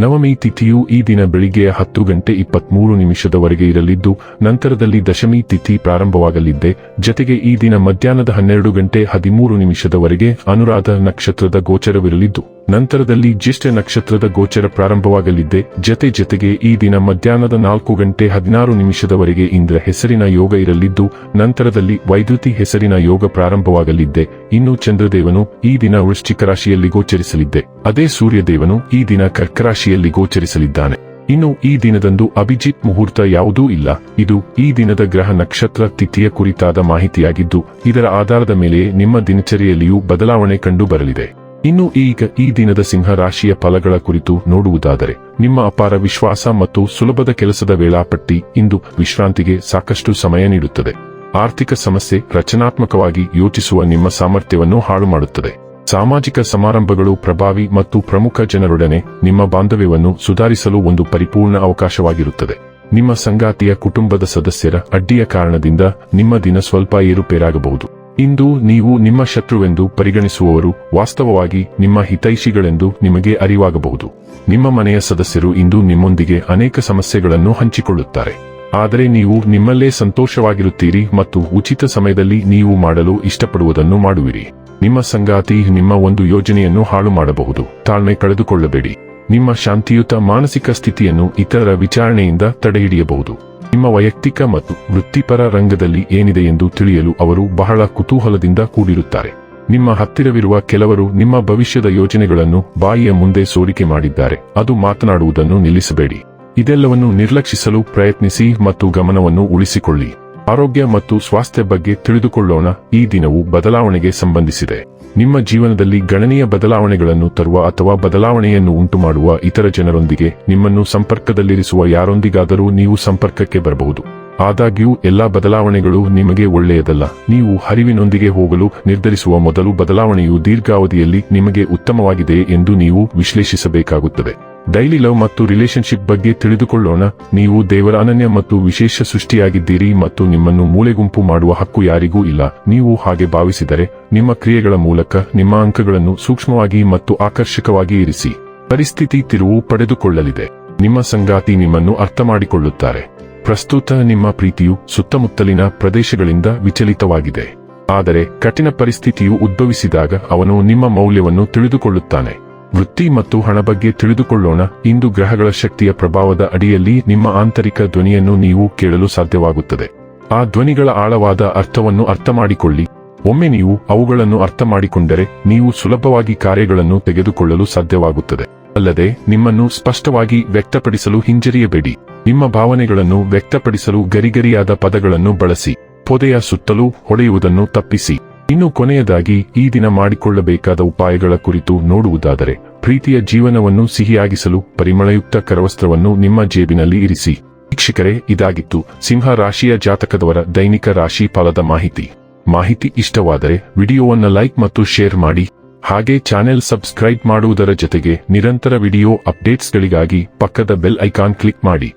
ನವಮಿ ತಿಥಿಯು ಈ ದಿನ ಬೆಳಿಗ್ಗೆ ಹತ್ತು ಗಂಟೆ ಇಪ್ಪತ್ಮೂರು ನಿಮಿಷದವರೆಗೆ ಇರಲಿದ್ದು, ನಂತರದಲ್ಲಿ ದಶಮಿ ತಿಥಿ ಪ್ರಾರಂಭವಾಗಲಿದ್ದೆ. ಜತೆಗೆ ಈ ದಿನ ಮಧ್ಯಾಹ್ನದ ಹನ್ನೆರಡು ಗಂಟೆ ಹದಿಮೂರು ನಿಮಿಷದವರೆಗೆ ಅನುರಾಧ ನಕ್ಷತ್ರದ ಗೋಚರವಿರಲಿದ್ದು. ನಂತರದಲ್ಲಿ ಜ್ಯೇಷ್ಠ ನಕ್ಷತ್ರದ ಗೋಚರ ಪ್ರಾರಂಭವಾಗಲಿದ್ದೆ ಜತೆ ಜತೆಗೆ ಈ ದಿನ ಮಧ್ಯಾಹ್ನದ ನಾಲ್ಕು ಗಂಟೆ ಹದಿನಾರು ನಿಮಿಷದವರೆಗೆ ಇಂದ್ರ ಹೆಸರಿನ ಯೋಗ ಇರಲಿದ್ದು, ನಂತರದಲ್ಲಿ ವೈದ್ಯುತಿ ಹೆಸರಿನ ಯೋಗ ಪ್ರಾರಂಭವಾಗಲಿದ್ದೆ ಇನ್ನು ಚಂದ್ರದೇವನು ಈ ದಿನ ವೃಶ್ಚಿಕ ರಾಶಿಯಲ್ಲಿ ಗೋಚರಿಸಲಿದ್ದೆ ಅದೇ ಸೂರ್ಯದೇವನು ಈ ದಿನ ಕರ್ಕ ರಾಶಿಯಲ್ಲಿ ಗೋಚರಿಸಲಿದ್ದಾನೆ. ಇನ್ನು ಈ ದಿನದಂದು ಅಭಿಜಿತ್ ಮುಹೂರ್ತ ಯಾವುದೂ ಇಲ್ಲ. ಇದು ಈ ದಿನದ ಗ್ರಹ ನಕ್ಷತ್ರ ತಿಥಿಯ ಕುರಿತಾದ ಮಾಹಿತಿಯಾಗಿದ್ದು, ಇದರ ಆಧಾರದ ಮೇಲೆ ನಿಮ್ಮ ದಿನಚರಿಯಲ್ಲಿಯೂ ಬದಲಾವಣೆ ಕಂಡು ಬರಲಿದೆ. ಇನ್ನು ಈಗ ಈ ದಿನದ ಸಿಂಹ ರಾಶಿಯ ಫಲಗಳ ಕುರಿತು ನೋಡುವುದಾದರೆ, ನಿಮ್ಮ ಅಪಾರ ವಿಶ್ವಾಸ ಮತ್ತು ಸುಲಭದ ಕೆಲಸದ ವೇಳಾಪಟ್ಟಿ ಇಂದು ವಿಶ್ರಾಂತಿಗೆ ಸಾಕಷ್ಟು ಸಮಯ ನೀಡುತ್ತದೆ. ಆರ್ಥಿಕ ಸಮಸ್ಯೆ ರಚನಾತ್ಮಕವಾಗಿ ಯೋಚಿಸುವ ನಿಮ್ಮ ಸಾಮರ್ಥ್ಯವನ್ನು ಹಾಳು ಮಾಡುತ್ತದೆ ಸಾಮಾಜಿಕ ಸಮಾರಂಭಗಳು ಪ್ರಭಾವಿ ಮತ್ತು ಪ್ರಮುಖ ಜನರೊಡನೆ ನಿಮ್ಮ ಬಾಂಧವ್ಯವನ್ನು ಸುಧಾರಿಸಲು ಒಂದು ಪರಿಪೂರ್ಣ ಅವಕಾಶವಾಗಿರುತ್ತದೆ. ನಿಮ್ಮ ಸಂಗಾತಿಯ ಕುಟುಂಬದ ಸದಸ್ಯರ ಅಡ್ಡಿಯ ಕಾರಣದಿಂದ ನಿಮ್ಮ ದಿನ ಸ್ವಲ್ಪ ಏರುಪೇರಾಗಬಹುದು. ಇಂದು ನೀವು ನಿಮ್ಮ ಶತ್ರುವೆಂದು ಪರಿಗಣಿಸುವವರು ವಾಸ್ತವವಾಗಿ ನಿಮ್ಮ ಹಿತೈಷಿಗಳೆಂದು ನಿಮಗೆ ಅರಿವಾಗಬಹುದು. ನಿಮ್ಮ ಮನೆಯ ಸದಸ್ಯರು ಇಂದು ನಿಮ್ಮೊಂದಿಗೆ ಅನೇಕ ಸಮಸ್ಯೆಗಳನ್ನು ಹಂಚಿಕೊಳ್ಳುತ್ತಾರೆ. ಆದರೆ ನೀವು ನಿಮ್ಮಲ್ಲೇ ಸಂತೋಷವಾಗಿರುತ್ತೀರಿ ಮತ್ತು ಉಚಿತ ಸಮಯದಲ್ಲಿ ನೀವು ಮಾಡಲು ಇಷ್ಟಪಡುವುದನ್ನು ಮಾಡುವಿರಿ. ನಿಮ್ಮ ಸಂಗಾತಿ ನಿಮ್ಮ ಒಂದು ಯೋಜನೆಯನ್ನು ಹಾಳು ಮಾಡಬಹುದು. ತಾಳ್ಮೆ ಕಳೆದುಕೊಳ್ಳಬೇಡಿ. ನಿಮ್ಮ ಶಾಂತಿಯುತ ಮಾನಸಿಕ ಸ್ಥಿತಿಯನ್ನು ಇತರರ ವಿಚಾರಣೆಯಿಂದ ತಡೆಹಿಡಿಯಬಹುದು. ನಿಮ್ಮ ವೈಯಕ್ತಿಕ ಮತ್ತು ವೃತ್ತಿಪರ ರಂಗದಲ್ಲಿ ಏನಿದೆ ಎಂದು ತಿಳಿಯಲು ಅವರು ಬಹಳ ಕುತೂಹಲದಿಂದ ಕೂಡಿರುತ್ತಾರೆ. ನಿಮ್ಮ ಹತ್ತಿರವಿರುವ ಕೆಲವರು ನಿಮ್ಮ ಭವಿಷ್ಯದ ಯೋಜನೆಗಳನ್ನು ಬಾಯಿಯ ಮುಂದೆ ಸೋರಿಕೆ ಮಾಡಿದ್ದಾರೆ. ಅದು ಮಾತನಾಡುವುದನ್ನು ನಿಲ್ಲಿಸಬೇಡಿ. ಇದೆಲ್ಲವನ್ನು ನಿರ್ಲಕ್ಷಿಸಲು ಪ್ರಯತ್ನಿಸಿ ಮತ್ತು ಗಮನವನ್ನು ಉಳಿಸಿಕೊಳ್ಳಿ. ಆರೋಗ್ಯ ಮತ್ತು ಸ್ವಾಸ್ಥ್ಯ ಬಗ್ಗೆ ತಿಳಿದುಕೊಳ್ಳೋಣ. ಈ ದಿನವು ಬದಲಾವಣೆಗೆ ಸಂಬಂಧಿಸಿದೆ. ನಿಮ್ಮ ಜೀವನದಲ್ಲಿ ಗಣನೀಯ ಬದಲಾವಣೆಗಳನ್ನು ತರುವ ಅಥವಾ ಬದಲಾವಣೆಯನ್ನು ಉಂಟುಮಾಡುವ ಇತರ ಜನರೊಂದಿಗೆ ನಿಮ್ಮನ್ನು ಸಂಪರ್ಕದಲ್ಲಿರಿಸುವ ಯಾರೊಂದಿಗಾದರೂ ನೀವು ಸಂಪರ್ಕಕ್ಕೆ ಬರಬಹುದು. ಆದಾಗ್ಯೂ, ಎಲ್ಲಾ ಬದಲಾವಣೆಗಳು ನಿಮಗೆ ಒಳ್ಳೆಯದಲ್ಲ. ನೀವು ಹರಿವಿನೊಂದಿಗೆ ಹೋಗಲು ನಿರ್ಧರಿಸುವ ಮೊದಲು ಬದಲಾವಣೆಯು ದೀರ್ಘಾವಧಿಯಲ್ಲಿ ನಿಮಗೆ ಉತ್ತಮವಾಗಿದೆ ಎಂದು ನೀವು ವಿಶ್ಲೇಷಿಸಬೇಕಾಗುತ್ತದೆ. ಡೈಲಿ ಲವ್ ಮತ್ತು ರಿಲೇಶನ್ಶಿಪ್ ಬಗ್ಗೆ ತಿಳಿದುಕೊಳ್ಳೋಣ. ನೀವು ದೇವರ ಅನನ್ಯ ಮತ್ತು ವಿಶೇಷ ಸೃಷ್ಟಿಯಾಗಿದ್ದೀರಿ ಮತ್ತು ನಿಮ್ಮನ್ನು ಮೂಳೆಗುಂಪು ಮಾಡುವ ಹಕ್ಕು ಯಾರಿಗೂ ಇಲ್ಲ. ನೀವು ಹಾಗೆ ಭಾವಿಸಿದರೆ ನಿಮ್ಮ ಕ್ರಿಯೆಗಳ ಮೂಲಕ ನಿಮ್ಮ ಅಂಕಗಳನ್ನು ಸೂಕ್ಷ್ಮವಾಗಿ ಮತ್ತು ಆಕರ್ಷಕವಾಗಿ ಇರಿಸಿ. ಪರಿಸ್ಥಿತಿ ತಿರುವು ಪಡೆದುಕೊಳ್ಳಲಿದೆ. ನಿಮ್ಮ ಸಂಗಾತಿ ನಿಮ್ಮನ್ನು ಅರ್ಥ ಮಾಡಿಕೊಳ್ಳುತ್ತಾರೆ ಪ್ರಸ್ತುತ ನಿಮ್ಮ ಪ್ರೀತಿಯು ಸುತ್ತಮುತ್ತಲಿನ ಪ್ರದೇಶಗಳಿಂದ ವಿಚಲಿತವಾಗಿದೆ. ಆದರೆ ಕಠಿಣ ಪರಿಸ್ಥಿತಿಯು ಉದ್ಭವಿಸಿದಾಗ ಅವನು ನಿಮ್ಮ ಮೌಲ್ಯವನ್ನು ತಿಳಿದುಕೊಳ್ಳುತ್ತಾನೆ. ವೃತ್ತಿ ಮತ್ತು ಹಣ ಬಗ್ಗೆ ತಿಳಿದುಕೊಳ್ಳೋಣ. ಇಂದು ಗ್ರಹಗಳ ಶಕ್ತಿಯ ಪ್ರಭಾವದ ಅಡಿಯಲ್ಲಿ ನಿಮ್ಮ ಆಂತರಿಕ ಧ್ವನಿಯನ್ನು ನೀವು ಕೇಳಲು ಸಾಧ್ಯವಾಗುತ್ತದೆ. ಆ ಧ್ವನಿಗಳ ಆಳವಾದ ಅರ್ಥವನ್ನು ಅರ್ಥಮಾಡಿಕೊಳ್ಳಿ. ಒಮ್ಮೆ ನೀವು ಅವುಗಳನ್ನು ಅರ್ಥ ಮಾಡಿಕೊಂಡರೆ ನೀವು ಸುಲಭವಾಗಿ ಕಾರ್ಯಗಳನ್ನು ತೆಗೆದುಕೊಳ್ಳಲು ಸಾಧ್ಯವಾಗುತ್ತದೆ. ಅಲ್ಲದೆ, ನಿಮ್ಮನ್ನು ಸ್ಪಷ್ಟವಾಗಿ ವ್ಯಕ್ತಪಡಿಸಲು ಹಿಂಜರಿಯಬೇಡಿ. ನಿಮ್ಮ ಭಾವನೆಗಳನ್ನು ವ್ಯಕ್ತಪಡಿಸಲು ಗರಿಗರಿಯಾದ ಪದಗಳನ್ನು ಬಳಸಿ. ಪೊದೆಯ ಸುತ್ತಲೂ ಹೊಡೆಯುವುದನ್ನು ತಪ್ಪಿಸಿ. ಇನ್ನು ಕೊನೆಯದಾಗಿ ಈ ದಿನ ಮಾಡಿಕೊಳ್ಳಬೇಕಾದ ಉಪಾಯಗಳ ಕುರಿತು ನೋಡುವುದಾದರೆ, ಪ್ರೀತಿಯ ಜೀವನವನ್ನು ಸಿಹಿಯಾಗಿಸಲು ಪರಿಮಳಯುಕ್ತ ಕರವಸ್ತ್ರವನ್ನು ನಿಮ್ಮ ಜೇಬಿನಲ್ಲಿ ಇರಿಸಿ. ವೀಕ್ಷಕರೇ, ಇದಾಗಿತ್ತು ಸಿಂಹ ರಾಶಿಯ ಜಾತಕದವರ ದೈನಿಕ ರಾಶಿ ಫಲದ ಮಾಹಿತಿ. ಮಾಹಿತಿ ಇಷ್ಟವಾದರೆ ವಿಡಿಯೋವನ್ನು ಲೈಕ್ ಮತ್ತು ಶೇರ್ ಮಾಡಿ. ಹಾಗೆ ಚಾನೆಲ್ ಸಬ್ಸ್ಕ್ರೈಬ್ ಮಾಡುವುದರ ಜೊತೆಗೆ ನಿರಂತರ ವಿಡಿಯೋ ಅಪ್ಡೇಟ್ಸ್ಗಳಿಗಾಗಿ ಪಕ್ಕದ ಬೆಲ್ ಐಕಾನ್ ಕ್ಲಿಕ್ ಮಾಡಿ.